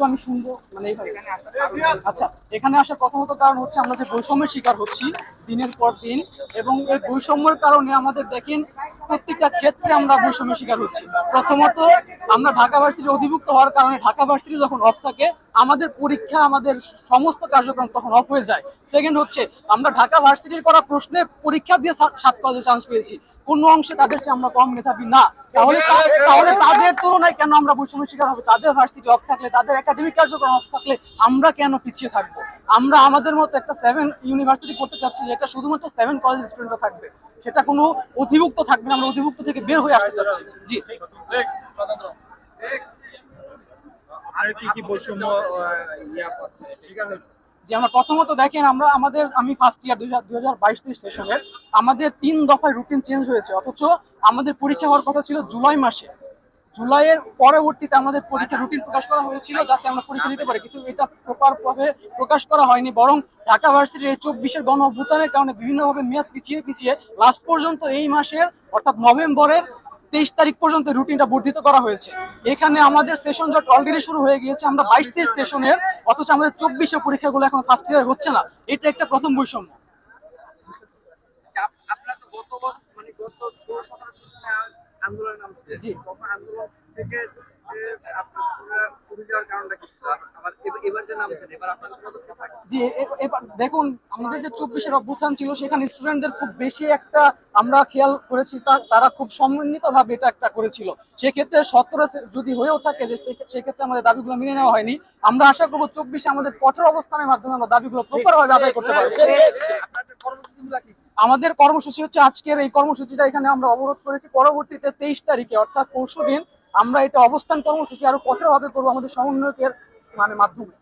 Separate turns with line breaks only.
একটু আমি শুনব। মানে আচ্ছা এখানে আসার প্রথমত কারণ হচ্ছে আমরা যে বৈষম্যের শিকার হচ্ছি দিনের পর দিন, এবং এই বৈষম্যের কারণে আমাদের দেখেন প্রত্যেকটা ক্ষেত্রে আমরা বৈষম্যের শিকার হচ্ছি। প্রথমত, আমরা ঢাকা ভার্সিটি অধিভুক্ত হওয়ার কারণে ঢাকা ভার্সিটি যখন অফ থাকে, আমাদের পরীক্ষা, আমাদের সমস্ত কার্যক্রম তখন অফ হয়ে যায়। সেকেন্ড হচ্ছে, আমরা ঢাকা ভার্সিটির করা প্রশ্নে পরীক্ষা দিয়ে সাত কলেজে চান্স পেয়েছি। কোনো অংশে তাদের আমরা কম মেধাবী না। তাহলে তাহলে তাদের তুলনায় কেন আমরা বৈষম্যের শিকার হবে? তাদের ভার্সিটি অফ থাকলে তাদের একাডেমিক কার্যক্রম অফ থাকলে আমরা কেন পিছিয়ে থাকব? আমরা আমাদের মতো একটা সেভেন ইউনিভার্সিটি করতে চাচ্ছি যেটা শুধুমাত্র সেভেন কলেজ স্টুডেন্টরা থাকবে। সেটা কোনো অধিভুক্ত থাকবে না আমরা অধিভুক্ত থেকে বের হয়ে আসতে চাচ্ছি। জি।
আর কি কি বৈষম্য ইয়া শিকার
যে আমরা প্রথমত দেখেন আমরা, আমাদের, আমি ফার্স্ট ইয়ার দুই হাজার বাইশ তেইশ সেশনের আমাদের তিন দফায় রুটিন চেঞ্জ হয়েছে। অথচ আমাদের পরীক্ষা হওয়ার কথা ছিল জুলাই মাসে। জুলাইয়ের পরবর্তীতে আমাদের পরীক্ষা রুটিন প্রকাশ করা হয়েছিল যাতে আমরা পরীক্ষা দিতে পারি। কিন্তু এটা প্রপার ভাবে প্রকাশ করা হয়নি, বরং ঢাকা ভার্সিটির এই চব্বিশের গণ অভ্যুত্থানের কারণে বিভিন্নভাবে মেয়াদ পিছিয়ে পিছিয়ে লাস্ট পর্যন্ত এই মাসের, অর্থাৎ নভেম্বরের তেইশ তারিখ পর্যন্ত রুটিনটা বর্ধিত করা হয়েছে। এখানে আমাদের সেশন জট অলরেডি শুরু হয়ে গিয়েছে। আমরা বাইশ তেইশ সেশনের অথচ আমাদের চব্বিশে পরীক্ষাগুলো এখন ফার্স্ট ইয়ার হচ্ছে না। এটা একটা প্রথম বৈষম্য।
মানে আন্দোলন নামছে
জি।
আন্দোলন থেকে আপনারা যাওয়ার কারণটা কি এবার- যে আপনাদের
দেখুন আমাদের যে চব্বিশের অভ্যুত্থান ছিল সেখানে স্টুডেন্টদের খুব বেশি একটা আমরা খেয়াল করেছি তারা খুব সমন্বিত ভাবে এটা একটা করেছিল। সেক্ষেত্রে সতেরো যদি হয়েও থাকে যে সেক্ষেত্রে আমাদের দাবিগুলো মেনে নেওয়া হয়নি। আমরা আশা করব চব্বিশে আমাদের কঠোর অবস্থানের মাধ্যমে আমরা দাবিগুলো প্রপার ভাবে আদায় করতে পারব। আমাদের কর্মসূচি হচ্ছে আজকের এই কর্মসূচিটা এখানে আমরা অবরোধ করেছি। পরবর্তীতে তেইশ তারিখে অর্থাৎ পরশু দিন আমরা এটা অবস্থান কর্মসূচি আরও কঠোরভাবে করব। আমাদের সমন্বয়কের মানে মাধ্যমে।